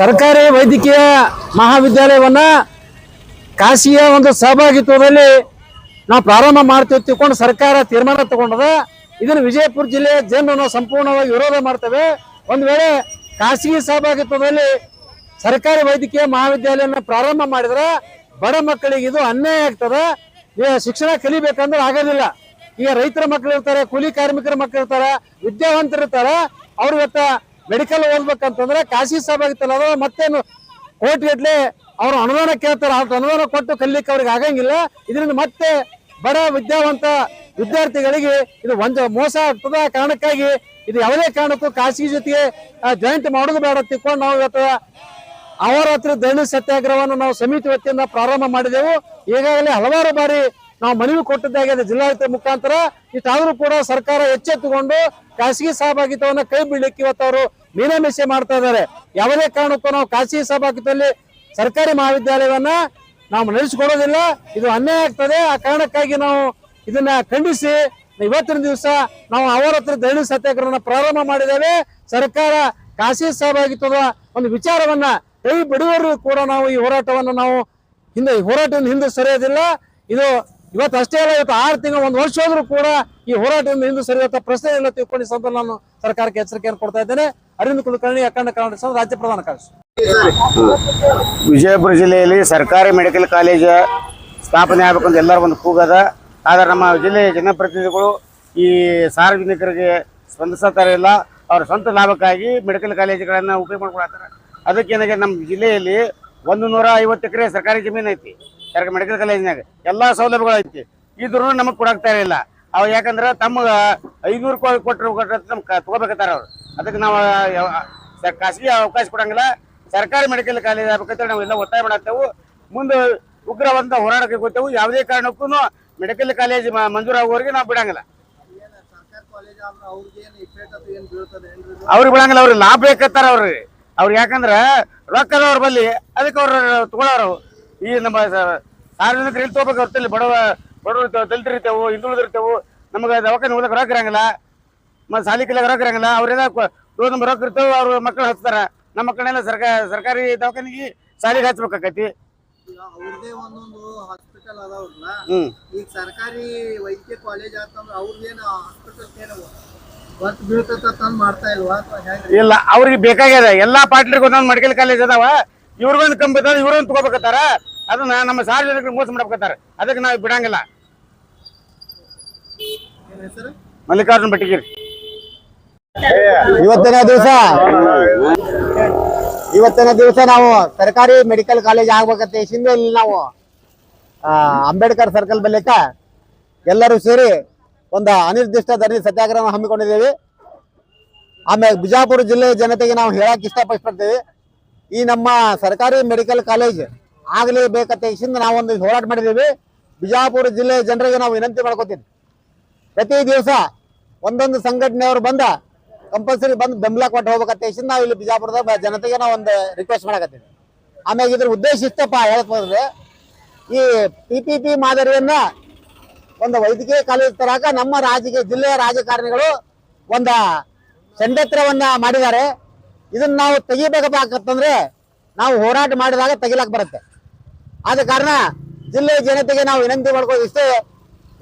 ಸರ್ಕಾರಿ ವೈದ್ಯಕೀಯ ಮಹಾವಿದ್ಯಾಲಯವನ್ನ ಖಾಸಗಿಯ ಒಂದು ಸಹಭಾಗಿತ್ವದಲ್ಲಿ ನಾವು ಪ್ರಾರಂಭ ಮಾಡ್ತೀವಿ ತಿಳ್ಕೊಂಡು ಸರ್ಕಾರ ತೀರ್ಮಾನ ತಗೊಂಡದ. ಇದನ್ನು ವಿಜಯಪುರ ಜಿಲ್ಲೆಯ ಜನರು ನಾವು ಸಂಪೂರ್ಣವಾಗಿ ವಿರೋಧ ಮಾಡ್ತೇವೆ. ಒಂದು ವೇಳೆ ಖಾಸಗಿ ಸಹಭಾಗಿತ್ವದಲ್ಲಿ ಸರ್ಕಾರಿ ವೈದ್ಯಕೀಯ ಮಹಾವಿದ್ಯಾಲಯನ ಪ್ರಾರಂಭ ಮಾಡಿದ್ರೆ ಬಡ ಮಕ್ಕಳಿಗೆ ಇದು ಅನ್ಯಾಯ ಆಗ್ತದೆ. ಶಿಕ್ಷಣ ಕಲಿಬೇಕಂದ್ರೆ ಆಗೋದಿಲ್ಲ. ಈಗ ರೈತರ ಮಕ್ಕಳು ಇರ್ತಾರೆ ಕೂಲಿ ಕಾರ್ಮಿಕರ ಮಕ್ಕಳು ಇರ್ತಾರೆ ವಿದ್ಯಾವಂತರು ಇರ್ತಾರೆ ಅವ್ರು ಇವತ್ತ ಮೆಡಿಕಲ್ ಓದ್ಬೇಕಂತಂದ್ರೆ ಖಾಸಗಿ ಆಗಿತ್ತಲ್ಲ ಅದ್ರ ಮತ್ತೇನು ಕೋಟಿಗಟ್ಲೆ ಅವರು ಅನುದಾನ ಕೇಳ್ತಾರೆ ಅವ್ರ ಅನುದಾನ ಕೊಟ್ಟು ಕಲಿಲಿಕ್ಕೆ ಅವ್ರಿಗೆ ಆಗಂಗಿಲ್ಲ. ಇದರಿಂದ ಮತ್ತೆ ಬಡ ವಿದ್ಯಾವಂತ ವಿದ್ಯಾರ್ಥಿಗಳಿಗೆ ಇದು ಒಂದು ಮೋಸ ಆಗ್ತದ. ಕಾರಣಕ್ಕಾಗಿ ಇದು ಯಾವುದೇ ಕಾರಣಕ್ಕೂ ಖಾಸಗಿ ಜೊತೆಗೆ ಜಾಯಿಂಟ್ ಮಾಡೋದು ಬೇಡ ತಿಳ್ಕೊಂಡು ನಾವು ಇವತ್ತು ಹತ್ರ ಧರಣಿ ಸತ್ಯಾಗ್ರಹವನ್ನು ನಾವು ಸಮಿತಿ ವತಿಯಿಂದ ಪ್ರಾರಂಭ ಮಾಡಿದೆವು. ಈಗಾಗಲೇ ಹಲವಾರು ಬಾರಿ ನಾವು ಮನವಿ ಕೊಟ್ಟಿದ್ದಾಗಿದೆ ಜಿಲ್ಲಾಡಳಿತ ಮುಖಾಂತರ ಇಷ್ಟಾದ್ರೂ ಕೂಡ ಸರ್ಕಾರ ಎಚ್ಚೆತ್ತುಕೊಂಡು ಖಾಸಗಿ ಸಹಭಾಗಿತ್ವವನ್ನು ಕೈ ಬಿಡ್ಲಿಕ್ಕೆ ಇವತ್ತು ಅವರು ಮೀನಾಮೇಷೆ ಮಾಡ್ತಾ ಇದ್ದಾರೆ. ಯಾವುದೇ ಕಾರಣಕ್ಕೂ ನಾವು ಖಾಸಗಿ ಸಹಭಾಗಿತ್ವದಲ್ಲಿ ಸರ್ಕಾರಿ ಮಹಾವಿದ್ಯಾಲಯವನ್ನ ನಾವು ನಡೆಸಿಕೊಡೋದಿಲ್ಲ. ಇದು ಅನ್ಯಾಯ ಆಗ್ತದೆ. ಆ ಕಾರಣಕ್ಕಾಗಿ ನಾವು ಇದನ್ನ ಖಂಡಿಸಿ ಇವತ್ತಿನ ದಿವಸ ನಾವು ಅವರ ಹತ್ರ ಧರಣಿ ಸತ್ಯಾಗ್ರಹ ಪ್ರಾರಂಭ ಮಾಡಿದ್ದೇವೆ. ಸರ್ಕಾರ ಖಾಸಗಿ ಸಹಭಾಗಿತ್ವದ ಒಂದು ವಿಚಾರವನ್ನ ಕೈ ಬಿಡುವರು ಕೂಡ ನಾವು ಈ ಹೋರಾಟವನ್ನು ನಾವು ಹಿಂದೆ ಹೋರಾಟವನ್ನು ಹಿಂದೆ ಸರಿಯೋದಿಲ್ಲ. ಇದು ಇವತ್ತು ಅಷ್ಟೇ ಅಲ್ಲ, ಇವತ್ತು ಆರು ತಿಂಗಳು, ಒಂದು ವರ್ಷ ಹೋದ್ರೂ ಕೂಡ ಈ ಹೋರಾಟದಿಂದ ಹಿಂದೂ ಸರಿಯಾದ ಪ್ರಶ್ನೆ ಇಲ್ಲ ತಿಳ್ಕೊಂಡು ಸಂತ ನಾನು ಸರ್ಕಾರಕ್ಕೆ ಎಚ್ಚರಿಕೆಯನ್ನು ಕೊಡ್ತಾ ಇದ್ದೇನೆ. ಅರವಿಂದ್ ಕುಲಕರ್ಣಿ ಅಖಂಡ ಕನ್ನಡ ಸಂಘ ರಾಜ್ಯ ಪ್ರಧಾನ ಕಾರ್ಯದರ್ಶಿ. ವಿಜಯಪುರ ಜಿಲ್ಲೆಯಲ್ಲಿ ಸರ್ಕಾರಿ ಮೆಡಿಕಲ್ ಕಾಲೇಜ್ ಸ್ಥಾಪನೆ ಆಗ್ಬೇಕಂತ ಎಲ್ಲರೂ ಒಂದು ಕೂಗದ. ಆದರೆ ನಮ್ಮ ಜಿಲ್ಲೆಯ ಜನಪ್ರತಿನಿಧಿಗಳು ಈ ಸಾರ್ವಜನಿಕರಿಗೆ ಸ್ಪಂದಿಸುತ್ತಾರೆ ಇಲ್ಲ. ಅವರ ಸ್ವಂತ ಲಾಭಕ್ಕಾಗಿ ಮೆಡಿಕಲ್ ಕಾಲೇಜುಗಳನ್ನು ಉಪಯೋಗ ಮಾಡ್ಕೊಳತ್ತಾರೆ. ಅದಕ್ಕೆ ನಮ್ಮ ಜಿಲ್ಲೆಯಲ್ಲಿ ಒಂದು ನೂರ ಐವತ್ತು ಎಕರೆ ಸರ್ಕಾರಿ ಜಮೀನು ಐತಿ. ಸರ್ಕಾರಿ ಮೆಡಿಕಲ್ ಕಾಲೇಜಿನಾಗ ಎಲ್ಲ ಸೌಲಭ್ಯಗಳು ಐತಿ. ಇದ್ರೂ ನಮಗೆ ಕೊಡಾಕ್ತಾ ಇಲ್ಲ ಅವ್ ಯಾಕಂದ್ರೆ ತಮಗೆ ಐನೂರು ರೂಪಾಯಿ ಕೊಟ್ಟರು ಕೊಟ್ಟರೆ ನಮ್ಗೆ ತಗೋಬೇಕತ್ತಾರ ಅವ್ರು. ಅದಕ್ಕೆ ನಾವು ಖಾಸಗಿ ಅವಕಾಶ ಕೊಡಂಗಿಲ್ಲ. ಸರ್ಕಾರಿ ಮೆಡಿಕಲ್ ಕಾಲೇಜ್ ಆಗ್ಬೇಕಂತ ನಾವು ಎಲ್ಲ ಒತ್ತಾಯ ಮಾಡತ್ತೇವು ಮುಂದೆ ಉಗ್ರವಂತ ಹೋರಾಟಕ್ಕೆ ಗೊತ್ತೇವು ಯಾವುದೇ ಕಾರಣಕ್ಕೂ ಮೆಡಿಕಲ್ ಕಾಲೇಜ್ ಮಂಜೂರಾಗುವವರೆಗೆ ನಾವು ಬಿಡಂಗಿಲ್ಲ. ಅವ್ರಿಗೆ ಬಿಡಂಗಿಲ್ಲ. ಅವ್ರಿಗೆ ಲಾಭ ಬೇಕತ್ತಾರ ಅವ್ರಿಗೆ. ಅವ್ರು ಯಾಕಂದ್ರ ರೊಕ್ಕದವ್ರ ಬಲ್ಲಿ ಅದಕ್ಕೆ ಅವ್ರು ತಗೊಳೋರು. ಈ ನಮ್ಮ ಸಾರ್ವಜನಿಕರು ಎಲ್ಲಿ ತಗೋಬೇಕು ಅವ್ರ ಬಡವ ಬಡವರು ಇರ್ತೇವೆ ಹಿಂದುಳಿದಿರ್ತೇವೆ ನಮಗೆ ದವಾಖಾನೆ ಹೋಗಕ್ಕೆ ರೊಕ್ಕ ಇರಂಗಿಲ್ಲ. ಮತ್ತೆ ಸಾಲಿ ಕಲಿಯಕ್ಕೆ ರೊಕ್ಕ ಇರಂಗಿಲ್ಲ. ಅವ್ರೆಲ್ಲ ರೋಡ್ ನಂಬರ್ ರೊಕ್ಕ ಇರ್ತೇವೆ ಅವ್ರ ಮಕ್ಕಳು ಹಚ್ತಾರ. ನಮ್ಮ ಮಕ್ಕಳನ್ನೆಲ್ಲ ಸರ್ಕಾರ ಸರ್ಕಾರಿ ದವಾಖಾನಿಗೆ ಸಾಲಿಗೆ ಹಚ್ಬೇಕಾಕತಿ. ಈಗ ಅವ್ರದೇ ಒಂದೊಂದು ಹಾಸ್ಪಿಟಲ್ ಅದಾವ್ರಲ್ಲ ಈಗ ಸರ್ಕಾರಿ ವೈದ್ಯಕೀಯ ಕಾಲೇಜ್ ಆತಂದ್ರ ಅವ್ರದೇನು ಹಾಸ್ಪಿಟಲ್ ಏನು ಮಾಡ್ತಾ ಇಲ್ವಾ? ಇಲ್ಲ ಅವ್ರಿಗೆ ಬೇಕಾಗ್ಯದ. ಎಲ್ಲಾ ಪಾರ್ಟಿಗೆ ಒಂದೊಂದು ಮೆಡಿಕಲ್ ಕಾಲೇಜ್ ಅದಾವ. ಇವ್ರಿಗೊಂದು ಕಂಬಿ ಅದಾವ ಇವ್ರೊಂದು ತಗೋಬೇಕತ್ತಾರ ಅದನ್ನ ನಮ್ಮ ಸಾರ್ವಜನಿಕರು ಮೋಸ ಮಾಡ್ಬೇಕಾರೆ ಅದಕ್ಕೆ ನಾವು ಬಿಡಂಗಿಲ್ಲ. ಮಲ್ಲಿಕಾರ್ಜುನ್ ಬಟ್ಟಿಗಿರಿ ಇವತ್ತಿನ ದಿವಸ ಇವತ್ತಿನ ದಿವಸ ನಾವು ಸರ್ಕಾರಿ ಮೆಡಿಕಲ್ ಕಾಲೇಜ್ ಆಗ್ಬೇಕಂತ ಹಿಂದೆ ಇಲ್ಲಿ ನಾವು ಆ, ಅಂಬೇಡ್ಕರ್ ಸರ್ಕಲ್ ಬಳಿಕ ಎಲ್ಲರೂ ಸೇರಿ ಒಂದು ಅನಿರ್ದಿಷ್ಟ ಧರಣಿ ಸತ್ಯಾಗ್ರಹ ಹಮ್ಮಿಕೊಂಡಿದ್ದೇವೆ. ಆಮೇಲೆ ಬಿಜಾಪುರ ಜಿಲ್ಲೆಯ ಜನತೆಗೆ ನಾವು ಹೇಳಕ್ ಇಷ್ಟಪಡ್ತೀವಿ ಈ ನಮ್ಮ ಸರ್ಕಾರಿ ಮೆಡಿಕಲ್ ಕಾಲೇಜ್ ಆಗಲೇಬೇಕಂತ ಇಸಿಂದ ನಾವು ಒಂದು ಹೋರಾಟ ಮಾಡಿದ್ದೀವಿ. ಬಿಜಾಪುರ ಜಿಲ್ಲೆ ಜನರಿಗೆ ನಾವು ವಿನಂತಿ ಮಾಡ್ಕೋತೀವಿ ಪ್ರತಿ ದಿವಸ ಒಂದೊಂದು ಸಂಘಟನೆಯವರು ಬಂದ ಕಂಪಲ್ಸರಿ ಬಂದು ಬೆಂಬಲ ಕೊಟ್ಟು ಹೋಗ್ಬೇಕಂತ ಇಸಿಂದ ನಾವು ಇಲ್ಲಿ ಬಿಜಾಪುರದ ಜನತೆಗೆ ನಾವು ಒಂದು ರಿಕ್ವೆಸ್ಟ್ ಮಾಡಕತ್ತೀವಿ. ಆಮೇಲೆ ಇದ್ರ ಉದ್ದೇಶ ಇಷ್ಟಪ್ಪ ಹೇಳ್ತಂದ್ರೆ ಈ ಪಿ ಪಿ ಪಿ ಮಾದರಿಯನ್ನ ಒಂದು ವೈದ್ಯಕೀಯ ಕಾಲೇಜು ತರಾಕ ನಮ್ಮ ರಾಜಕೀಯ ಜಿಲ್ಲೆಯ ರಾಜಕಾರಣಿಗಳು ಒಂದು ಷಡ್ಯಂತ್ರವನ್ನ ಮಾಡಿದ್ದಾರೆ. ಇದನ್ನ ನಾವು ತೆಗಿಬೇಕಪ್ಪ ಆಕತ್ತಂದ್ರೆ ನಾವು ಹೋರಾಟ ಮಾಡಿದಾಗ ತೆಗಿಲಾಕ್ ಬರುತ್ತೆ. ಆದ ಕಾರಣ ಜಿಲ್ಲೆಯ ಜನತೆಗೆ ನಾವು ವಿನಂತಿ ಮಾಡ್ಕೋದು ಇಷ್ಟು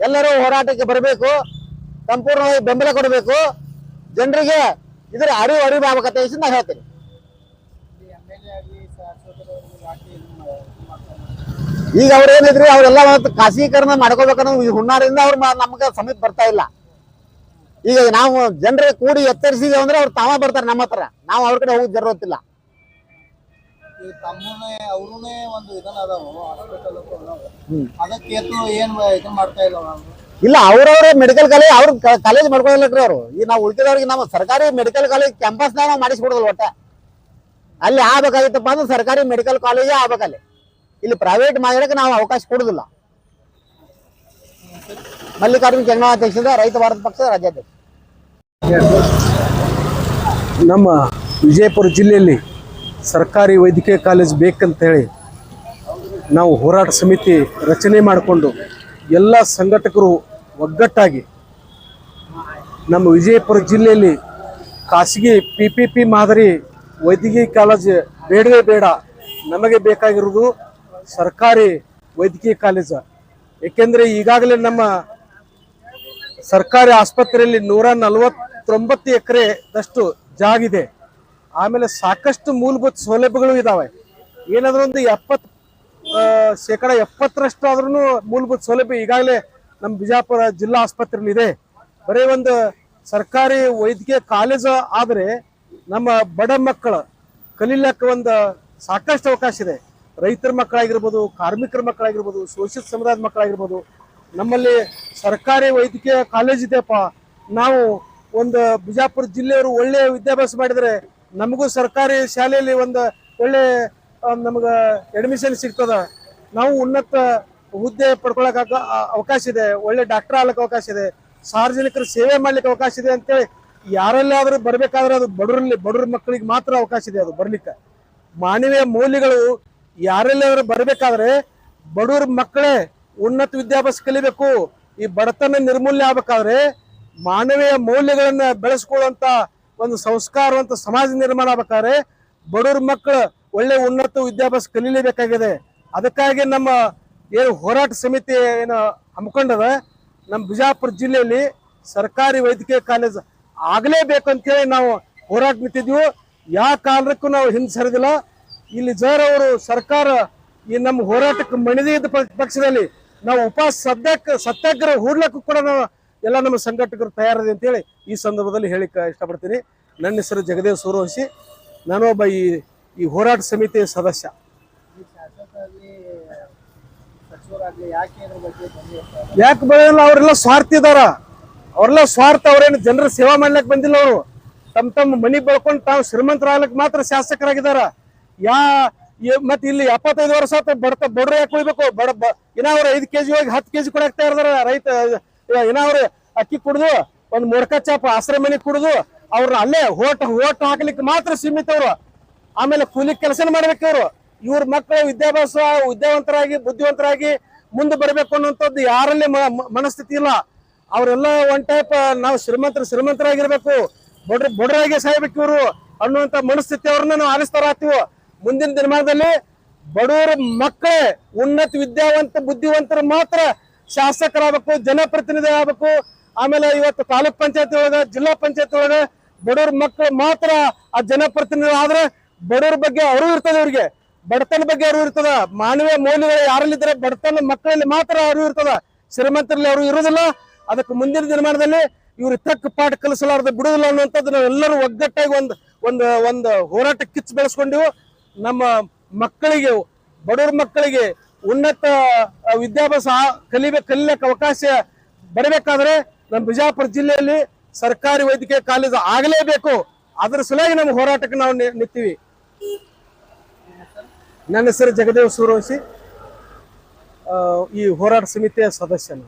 ಎಲ್ಲರೂ ಹೋರಾಟಕ್ಕೆ ಬರಬೇಕು, ಸಂಪೂರ್ಣವಾಗಿ ಬೆಂಬಲ ಕೊಡಬೇಕು. ಜನರಿಗೆ ಇದರ ಅರಿವು ಅರಿವು ಆಗಬೇಕಂತ ಇಷ್ಟು ನಾನು ಹೇಳ್ತೀನಿ. ಈಗ ಅವ್ರು ಏನಿದ್ರಿ ಅವರೆಲ್ಲ ಖಾಸಗೀಕರಣ ಮಾಡ್ಕೋಬೇಕನ್ನೋ ಹುನ್ನಾರಿಂದ ಅವ್ರು ನಮ್ಗೆ ಸಮೀಪ ಬರ್ತಾ ಇಲ್ಲ. ಈಗ ನಾವು ಜನರಿಗೆ ಕೂಡಿ ಎತ್ತರಿಸಿದೇವೆ ಅಂದ್ರೆ ಅವ್ರು ತಾವ ಬರ್ತಾರೆ ನಮ್ಮ ಹತ್ರ. ನಾವು ಅವ್ರ ಕಡೆ ಹೋಗಿ ಜರುತ್ತಿಲ್ಲ ಈ ತಮ್ಮನೇ ಅವ್ರೂನೇ ಒಂದು ಇದನ್ನ ಅದಾವು. Hospital hmm. ಅದಕ್ಕೆ ಏನ್ ಇದನ್ನ ಮಾಡ್ತಾ ಇಲ್ಲ ನಾವು ಇಲ್ಲ ಅವ್ರವ್ರ ಮೆಡಿಕಲ್ ಕಾಲೇಜ್ ಅವ್ರ ಕಾಲೇಜ್ ಮಾಡ್ಕೊಳ್ಳಿಲ್ರಿ ಅವರು. ಈಗ ನಾವು ಉಳಿದಿದವ್ರಿಗೆ ನಮ್ಮ ಸರ್ಕಾರಿ ಮೆಡಿಕಲ್ ಕಾಲೇಜ್ ಕ್ಯಾಂಪಸ್ನಾಗ ನಾವು ಮಾಡಿಸ್ಕೊಡೋದಲ್ಲ ಒಟ್ಟ. ಅಲ್ಲಿ ಆಗ್ಬೇಕಾಗಿತ್ತಪ್ಪ ಅಂದ್ರೆ ಸರ್ಕಾರಿ ಮೆಡಿಕಲ್ ಕಾಲೇಜೇ ಆಗ್ಬೇಕಲ್ಲಿ. ಇಲ್ಲಿ ಪ್ರೈವೇಟ್ ಮಾಡೋಕೆ ನಾವು ಅವಕಾಶ ಕೊಡುದಿಲ್ಲ. ಮಲ್ಲಿಕಾರ್ಜುನ ಕೆಂಗಣ ಅಧ್ಯಕ್ಷದ ರೈತ ಭಾರತ ಪಕ್ಷದ ರಾಜ್ಯಾಧ್ಯಕ್ಷ. ನಮ್ಮ ವಿಜಯಪುರ ಜಿಲ್ಲೆಯಲ್ಲಿ ಸರ್ಕಾರಿ ವೈದ್ಯಕೀಯ ಕಾಲೇಜ್ ಬೇಕಂತ ಹೇಳಿ ನಾವು ಹೋರಾಟ ಸಮಿತಿ ರಚನೆ ಮಾಡಿಕೊಂಡು ಎಲ್ಲ ಸಂಘಟಕರು ಒಗ್ಗಟ್ಟಾಗಿ ನಮ್ಮ ವಿಜಯಪುರ ಜಿಲ್ಲೆಯಲ್ಲಿ ಖಾಸಗಿ ಪಿ ಪಿ ಪಿ ಮಾದರಿ ವೈದ್ಯಕೀಯ ಕಾಲೇಜ್ ಬೇಡವೇ ಬೇಡ, ನಮಗೆ ಬೇಕಾಗಿರೋದು ಸರ್ಕಾರಿ ವೈದ್ಯಕೀಯ ಕಾಲೇಜ. ಏಕೆಂದರೆ ಈಗಾಗಲೇ ನಮ್ಮ ಸರ್ಕಾರಿ ಆಸ್ಪತ್ರೆಯಲ್ಲಿ ನೂರ ನಲವತ್ತೊಂಬತ್ತು ಎಕರೆದಷ್ಟು ಜಾಗಿದೆ ಆಮೇಲೆ ಸಾಕಷ್ಟು ಮೂಲಭೂತ ಸೌಲಭ್ಯಗಳು ಇದಾವೆ. ಏನಾದ್ರೂ ಒಂದು ಎಪ್ಪತ್ ಶೇಕಡ ಎಪ್ಪತ್ತರಷ್ಟು ಆದ್ರೂ ಮೂಲಭೂತ ಸೌಲಭ್ಯ ಈಗಾಗಲೇ ನಮ್ಮ ಬಿಜಾಪುರ ಜಿಲ್ಲಾ ಆಸ್ಪತ್ರೆಯಲ್ಲಿ ಇದೆ. ಬರೀ ಒಂದು ಸರ್ಕಾರಿ ವೈದ್ಯಕೀಯ ಕಾಲೇಜು ಆದರೆ ನಮ್ಮ ಬಡ ಮಕ್ಕಳು ಕಲೀಲಕ್ಕೆ ಒಂದು ಸಾಕಷ್ಟು ಅವಕಾಶ ಇದೆ. ರೈತರ ಮಕ್ಕಳಾಗಿರ್ಬೋದು, ಕಾರ್ಮಿಕರ ಮಕ್ಕಳಾಗಿರ್ಬೋದು ಶೋಷಿತ ಸಮುದಾಯದ ಮಕ್ಕಳಾಗಿರ್ಬೋದು, ನಮ್ಮಲ್ಲಿ ಸರ್ಕಾರಿ ವೈದ್ಯಕೀಯ ಕಾಲೇಜ್ ಇದೆಯಪ್ಪ. ನಾವು ಒಂದು ಬಿಜಾಪುರ ಜಿಲ್ಲೆಯವರು ಒಳ್ಳೆಯ ವಿದ್ಯಾಭ್ಯಾಸ ಮಾಡಿದರೆ ನಮಗೂ ಸರ್ಕಾರಿ ಶಾಲೆಯಲ್ಲಿ ಒಂದು ಒಳ್ಳೆ ನಮ್ಗೆ ಅಡ್ಮಿಷನ್ ಸಿಗ್ತದ. ನಾವು ಉನ್ನತ ಹುದ್ದೆ ಪಡ್ಕೊಳಕ ಅವಕಾಶ ಇದೆ. ಒಳ್ಳೆ ಡಾಕ್ಟರ್ ಆಗ್ಲಿಕ್ಕೆ ಅವಕಾಶ ಇದೆ. ಸಾರ್ವಜನಿಕರ ಸೇವೆ ಮಾಡ್ಲಿಕ್ಕೆ ಅವಕಾಶ ಇದೆ ಅಂತೇಳಿ ಯಾರಲ್ಲಾದ್ರೂ ಬರ್ಬೇಕಾದ್ರೆ ಅದು ಬಡವರಲ್ಲಿ, ಬಡವ್ರ ಮಕ್ಕಳಿಗೆ ಮಾತ್ರ ಅವಕಾಶ ಇದೆ ಅದು ಬರ್ಲಿಕ್ಕೆ. ಮಾನವೀಯ ಮೌಲ್ಯಗಳು ಯಾರೆಲ್ಲಾದ್ರೂ ಬರ್ಬೇಕಾದ್ರೆ ಬಡವ್ರ ಮಕ್ಕಳೇ ಉನ್ನತ ವಿದ್ಯಾಭ್ಯಾಸ ಕಲಿಬೇಕು. ಈ ಬಡತನ ನಿರ್ಮೂಲ್ಯ ಆಗ್ಬೇಕಾದ್ರೆ ಮಾನವೀಯ ಮೌಲ್ಯಗಳನ್ನ ಬೆಳೆಸ್ಕೊಳ್ಳುವಂತ ಒಂದು ಸಂಸ್ಕಾರವಂತ ಸಮಾಜ ನಿರ್ಮಾಣ ಆಗ್ಬೇಕಾದ್ರೆ ಬಡವ್ರ ಮಕ್ಕಳು ಒಳ್ಳೆ ಉನ್ನತ ವಿದ್ಯಾಭ್ಯಾಸ ಕಲೀಲೇಬೇಕಾಗಿದೆ. ಅದಕ್ಕಾಗಿ ನಮ್ಮ ಏನು ಹೋರಾಟ ಸಮಿತಿ ಏನು ಹಮ್ಮಿಕೊಂಡದ, ನಮ್ಮ ಬಿಜಾಪುರ ಜಿಲ್ಲೆಯಲ್ಲಿ ಸರ್ಕಾರಿ ವೈದ್ಯಕೀಯ ಕಾಲೇಜ್ ಆಗಲೇಬೇಕು ಅಂತೇಳಿ ನಾವು ಹೋರಾಟ ನಿಂತಿದ್ವಿ ಯಾವ ಕಾರಣಕ್ಕೂ ನಾವು ಹಿಂದೆ ಸರಿದಿಲ್ಲ. ಇಲ್ಲಿ ಜರ್ ಸರ್ಕಾರ ಈ ನಮ್ಮ ಹೋರಾಟಕ್ಕೆ ಮಣಿದೇ ಪಕ್ಷದಲ್ಲಿ ನಾವು ಉಪವಾಸ ಸದ್ಯಕ್ಕೆ ಸತ್ಯಾಗ್ರಹ ಹೂಡ್ಲಕ್ಕೂ ಕೂಡ ನಾವು ಎಲ್ಲ ನಮ್ಮ ಸಂಘಟಕರು ತಯಾರಿದೆ ಅಂತೇಳಿ ಈ ಸಂದರ್ಭದಲ್ಲಿ ಹೇಳಿ ಇಷ್ಟಪಡ್ತೀನಿ. ನನ್ನ ಹೆಸರು ಜಗದೇವ್ ಸೂರವಂಶಿ ನಾನೊಬ್ಬ ಈ ಈ ಹೋರಾಟ ಸಮಿತಿಯ ಸದಸ್ಯ. ಯಾಕೆ ಬರೋಲ್ಲ ಅವರೆಲ್ಲ ಸ್ವಾರ್ಥ ಇದಾರ. ಅವ್ರೆಲ್ಲ ಸ್ವಾರ್ಥ, ಅವ್ರೇನು ಜನರ ಸೇವಾ ಮಾಡ್ಲಿಕ್ಕೆ ಬಂದಿಲ್ಲ ಅವರು. ತಮ್ಮ ತಮ್ಮ ಮನಿ ಬೆಳ್ಕೊಂಡು ತಾವು ಶ್ರೀಮಂತರಾಗ್ಲಿಕ್ಕೆ ಮಾತ್ರ ಶಾಸಕರಾಗಿದಾರ. ಯಾ ಮತ್ತ್ ಇಲ್ಲಿ ಎಪ್ಪತ್ತೈದು ವರ್ಷ ಬಡತ, ಬಡ್ರ ಯಾಕೆ ಉಳಿಬೇಕು? ಬಡ ಇನ್ನ ಅವ್ರು ಐದು ಕೆಜಿ ಹೋಗಿ ಹತ್ತು ಕೆಜಿ ಕೊಡಾಕ್ತಾ ಇರ್ತಾರ ರೈತ ಇನ್ನ ಅವ್ರ ಅಕ್ಕಿ ಕುಡಿದು, ಒಂದ್ ಮುಡ್ಕ ಚಾಪ ಆಶ್ರಮ ಮನೆ ಕುಡ್ದು ಅವ್ರ ಅಲ್ಲೇ ಹೋಟ್ ಹೋಟ್ ಹಾಕ್ಲಿಕ್ಕೆ ಮಾತ್ರ ಸೀಮಿತ ಅವ್ರು. ಆಮೇಲೆ ಕೂಲಿ ಕೆಲಸ ಮಾಡ್ಬೇಕು ಇವ್ರು. ಇವ್ರ ಮಕ್ಕಳು ವಿದ್ಯಾಭ್ಯಾಸ, ವಿದ್ಯಾವಂತರಾಗಿ, ಬುದ್ಧಿವಂತರಾಗಿ ಮುಂದೆ ಬರಬೇಕು ಅನ್ನೋಂಥದ್ದು ಯಾರಲ್ಲಿ ಮನಸ್ಥಿತಿ ಇಲ್ಲ. ಅವರೆಲ್ಲ ಒನ್ ಟೈಪ್ ನಾವು ಶ್ರೀಮಂತರು, ಶ್ರೀಮಂತರಾಗಿರ್ಬೇಕು. ಬಡ್ರ, ಬಡ್ರಾಗಿ ಸಾಯ್ಬೇಕು ಇವರು ಅನ್ನುವಂತ ಮನಸ್ಥಿತಿ ಅವ್ರನ್ನ ನಾವು ಆರಿಸ್ತಾರ ಆತೀವಿ. ಮುಂದಿನ ದಿನಮಾನದಲ್ಲಿ ಬಡವರ ಮಕ್ಕಳೇ ಉನ್ನತ, ವಿದ್ಯಾವಂತ, ಬುದ್ಧಿವಂತರು ಮಾತ್ರ ಶಾಸಕರಾಗಬೇಕು, ಜನಪ್ರತಿನಿಧಿ ಆಗಬೇಕು. ಆಮೇಲೆ ಇವತ್ತು ತಾಲೂಕ್ ಪಂಚಾಯತ್ ಒಳಗ, ಜಿಲ್ಲಾ ಪಂಚಾಯತ್ ಒಳಗ ಬಡವ್ರ ಮಕ್ಕಳು ಮಾತ್ರ ಆ ಜನಪ್ರತಿನಿಧಿ ಆದ್ರೆ ಬಡವ್ರ ಬಗ್ಗೆ ಅವರು ಇರ್ತದೆ ಅವ್ರಿಗೆ ಬಡತನ ಬಗ್ಗೆ ಅರಿವು ಇರ್ತದ. ಮಾನವೀಯ ಮೌಲ್ಯಗಳು ಯಾರಲ್ಲಿದ್ರೆ ಬಡತನ ಮಕ್ಕಳಲ್ಲಿ ಮಾತ್ರ ಅರಿವು ಇರ್ತದ. ಶ್ರೀಮಂತರಲ್ಲಿ ಅವರು ಇರೋದಿಲ್ಲ ಅದಕ್ಕೆ ಮುಂದಿನ ದಿನಮಾನದಲ್ಲಿ ಇವ್ರು ತಕ್ಕ ಪಾಠ ಕಲಿಸಲಾರ್ದ ಬಿಡುದಿಲ್ಲ ಅನ್ನುವಂಥದ್ದು ನಾವೆಲ್ಲರೂ ಒಗ್ಗಟ್ಟಾಗಿ ಒಂದು ಒಂದು ಒಂದು ಹೋರಾಟ ಕಿಚ್ಚು ಬೆಳೆಸ್ಕೊಂಡಿವು ನಮ್ಮ ಮಕ್ಕಳಿಗೆ, ಬಡವ್ರ ಮಕ್ಕಳಿಗೆ ಉನ್ನತ ವಿದ್ಯಾಭ್ಯಾಸ ಕಲಿಬೇಕು ಕಲಿಯಕ್ಕೆ ಅವಕಾಶ ಬರಬೇಕಾದ್ರೆ ನಮ್ಮ ಬಿಜಾಪುರ ಜಿಲ್ಲೆಯಲ್ಲಿ ಸರ್ಕಾರಿ ವೈದ್ಯಕೀಯ ಕಾಲೇಜು ಆಗಲೇಬೇಕು. ಅದರ ಸಲುವಾಗಿ ನಮ್ಮ ಹೋರಾಟಕ್ಕೆ ನಾವು ನಿಂತೀವಿ. ನನ್ನ ಹೆಸರು ಜಗದೇವ್ ಸೂರವಂಶಿ ಈ ಹೋರಾಟ ಸಮಿತಿಯ ಸದಸ್ಯನು